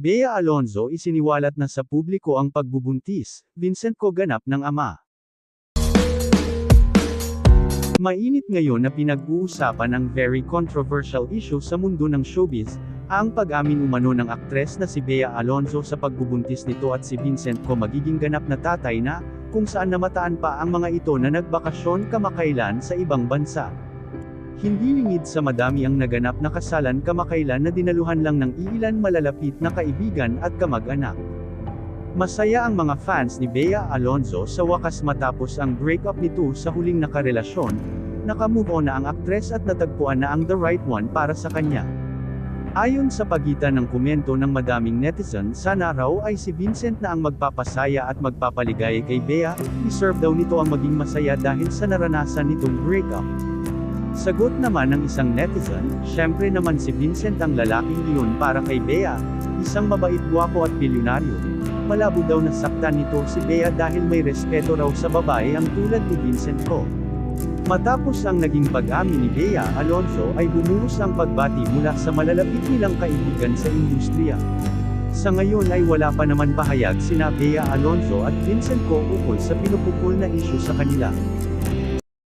Bea Alonzo isiniwalat na sa publiko ang pagbubuntis, Vincent ko ganap ng ama. Mainit ngayon na pinag-uusapan ang very controversial issue sa mundo ng showbiz, ang pag-amin umano ng aktres na si Bea Alonzo sa pagbubuntis nito at si Vincent ko magiging ganap na tatay na, kung saan namataan pa ang mga ito na nagbakasyon kamakailan sa ibang bansa. Hindi lingid sa madami ang naganap na kasalan kamakailan na dinaluhan lang ng iilan malalapit na kaibigan at kamag-anak. Masaya ang mga fans ni Bea Alonzo sa wakas matapos ang breakup nito sa huling nakarelasyon, nakamove on na ang aktres at natagpuan na ang the right one para sa kanya. Ayon sa pagitan ng komento ng madaming netizen, sana raw ay si Vincent na ang magpapasaya at magpapaligaya kay Bea, deserve daw nito ang maging masaya dahil sa naranasan nitong breakup. Sagot naman ng isang netizen, syempre naman si Vincent ang lalaking iyon para kay Bea, isang mabait gwapo at bilyonaryo. Malabo daw na saktan nito si Bea dahil may respeto raw sa babae ang tulad ni Vincent ko. Matapos ang naging pag-amin ni Bea Alonzo ay bumuhos ang pagbati mula sa malalapit nilang kaibigan sa industriya. Sa ngayon ay wala pa naman pahayag sina Bea Alonzo at Vincent ko ukol sa pinupukol na isyu sa kanila.